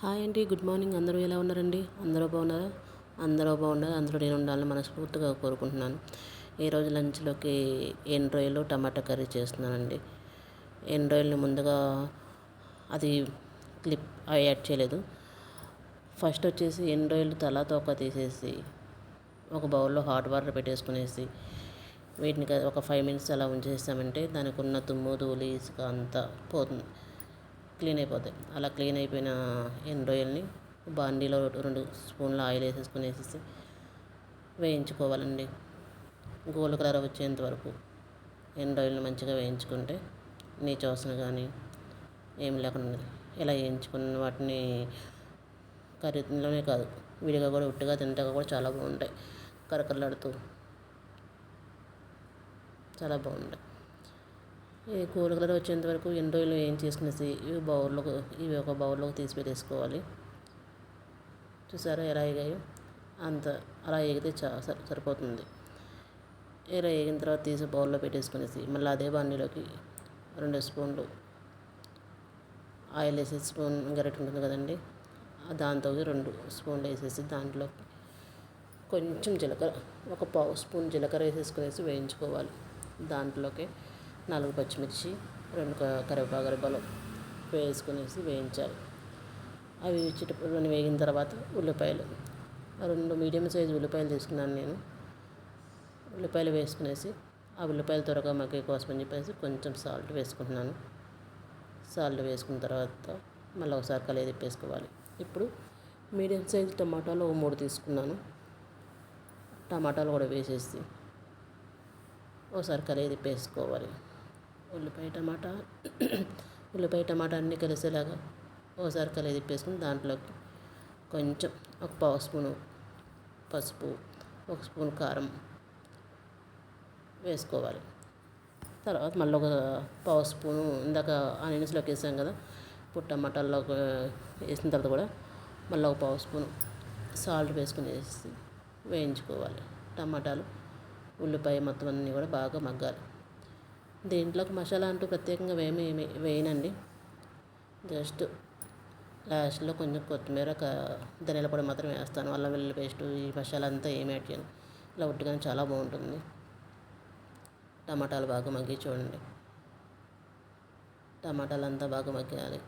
Hi అండి good morning. అందరూ ఎలా ఉన్నారండి? అందరూ బాగున్నారా? అందరూ బాగున్నారు అందరూ నేను ఉండాలని మనస్ఫూర్తిగా కోరుకుంటున్నాను. ఈరోజు లంచ్లోకి ఎండు రొయ్యలు టమాటా కర్రీ చేస్తున్నానండి. ఎండు రొయ్యలు ముందుగా అది క్లిప్ యాడ్ చేయలేదు. ఫస్ట్ వచ్చేసి ఎండు రొయ్యలు తలా తోక తీసేసి ఒక బౌల్లో హాట్ వాటర్ పెట్టేసుకునేసి వీటిని ఒక ఫైవ్ మినిట్స్ అలా ఉంచేసామంటే దానికి ఉన్న తుమ్ము ధూళి ఇసుక అంతా పోతుంది. క్లీన్ అయిపోతాయి. అలా క్లీన్ అయిపోయిన ఎండు ఆయిల్ని బాండీలో రెండు స్పూన్ల ఆయిల్ వేసేసుకుని వేసేసి వేయించుకోవాలండి. గోల్డ్ కలర్ వచ్చేంత వరకు ఎండు ఆయిల్ని మంచిగా వేయించుకుంటే నీచు కానీ ఏం లేకుండా ఇలా వేయించుకున్న వాటిని కర్రీలోనే కాదు విడిగా కూడా ఉట్టిగా తింటాక కూడా చాలా బాగుంటాయి. కరకరలాడుతూ చాలా బాగుంటాయి. ఈ కూరగాయలు కలర్ వచ్చేంత వరకు ఎన్ని రోజులు ఏం చేసుకునేసి ఇవి బౌల్లోకి ఇవి ఒక బౌల్లోకి తీసి పెట్టేసుకోవాలి. చూసారా ఎలా ఎగాయో? అంత అలా ఎగితే చా సరిపోతుంది. ఇలా ఎగిన తర్వాత తీసి బౌల్లో పెట్టేసుకునేసి మళ్ళీ అదే బాణీలోకి రెండు స్పూన్లు ఆయిల్ వేసేసి స్పూన్ గరిటె ఉంటుంది కదండి దాంతో రెండు స్పూన్లు వేసేసి దాంట్లో కొంచెం జీలకర్ర ఒక పావు స్పూన్ జీలకర్ర వేసేసుకునేసి వేయించుకోవాలి దాంట్లోకి. నాలుగు పచ్చిమిర్చి రెండు కరివేపాకు రెబ్బలు వేసుకునేసి వేయించాలి. అవి చిటపడి వేగిన తర్వాత ఉల్లిపాయలు రెండు మీడియం సైజు ఉల్లిపాయలు తీసుకున్నాను నేను. ఉల్లిపాయలు వేసుకునేసి ఆ ఉల్లిపాయలు త్వరగా మగ్గే కోసం అని చెప్పేసి కొంచెం సాల్ట్ వేసుకుంటున్నాను. సాల్ట్ వేసుకున్న తర్వాత మళ్ళీ ఒకసారి కలిగి తిప్పేసుకోవాలి. ఇప్పుడు మీడియం సైజు టమాటాలు ఒక మూడు తీసుకున్నాను. టమాటాలు కూడా వేసేసి ఒకసారి కలిగి తిప్పేసుకోవాలి. ఉల్లిపాయ టమాటా ఉల్లిపాయ టమాటా అన్నీ కలిసేలాగా ఓసారి కలిగి తిప్పేసుకుని దాంట్లోకి కొంచెం ఒక పావు స్పూను పసుపు ఒక స్పూన్ కారం వేసుకోవాలి. తర్వాత మళ్ళీ ఒక పావు స్పూను ఇందాక ఆనియన్స్లోకి వేసాం కదా ఇప్పుడు టమాటాల్లో వేసిన తర్వాత కూడా మళ్ళీ ఒక పావు స్పూను సాల్ట్ వేసుకుని వేసి వేయించుకోవాలి. టమాటాలు ఉల్లిపాయ మొత్తం అన్నీ కూడా బాగా మగ్గాలి. దీంట్లోకి మసాలా అంటూ ప్రత్యేకంగా ఏమి వేయనండి. జస్ట్ లాస్ట్లో కొంచెం కొత్తిమీర ధనియాల పొడి మాత్రం వేస్తాను. అల్లం వెల్లుల్లి పేస్ట్ ఈ మసాలా అంతా ఏమి యాడ్ చేయను. ఇలా ఉట్టుగానే చాలా బాగుంటుంది. టమాటాలు బాగా మగ్గి చూడండి. టమాటాలు అంతా బాగా మగ్గాలి.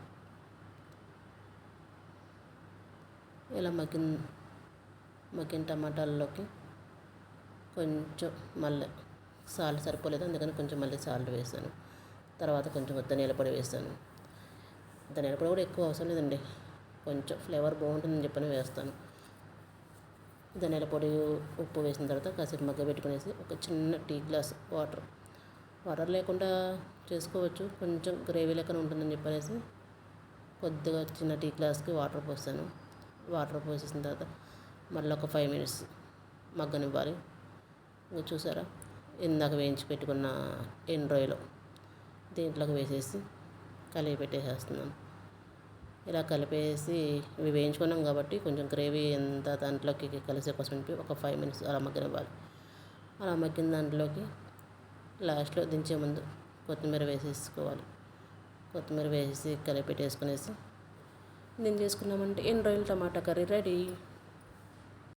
ఇలా మగ్గిన మగ్గిన టమాటాల్లోకి కొంచెం మళ్ళీ సాల్ట్ సరిపోలేదు అందుకని కొంచెం మళ్ళీ సాల్ట్ వేసాను. తర్వాత కొంచెం ధనియాల పొడి వేసాను. ధనియాల పొడి కూడా ఎక్కువ అవసరం లేదండి. కొంచెం ఫ్లేవర్ బాగుంటుందని చెప్పని వేస్తాను. ధనియాల పొడి ఉప్పు వేసిన తర్వాత కాసేపు మగ్గ పెట్టుకునేసి ఒక చిన్న టీ గ్లాస్ వాటర్. వాటర్ లేకుండా చేసుకోవచ్చు. కొంచెం గ్రేవీ లెక్కన ఉంటుందని చెప్పనేసి కొద్దిగా చిన్న టీ గ్లాస్కి వాటర్ పోసాను. వాటర్ పోసేసిన తర్వాత మళ్ళీ ఒక ఫైవ్ మినిట్స్ మగ్గనివ్వాలి. ఇంకా చూసారా? ఇందాక వేయించి పెట్టుకున్న ఎండ్రాయిలో దీంట్లోకి వేసేసి కలిపి పెట్టేసేస్తున్నాను. ఇలా కలిపేసి ఇవి వేయించుకున్నాం కాబట్టి కొంచెం గ్రేవీ ఎంత దాంట్లోకి కలిసే కోసం ఒక ఫైవ్ మినిట్స్ అలా మగ్గనివ్వాలి. అలా మగ్గిన దాంట్లోకి లాస్ట్లో దించే ముందు కొత్తిమీర వేసేసుకోవాలి. కొత్తిమీర వేసేసి కలిపి పెట్టేసుకునేసి దించేసుకున్నామంటే ఎండ్రాయిల్ టమాటా కర్రీ రెడీ.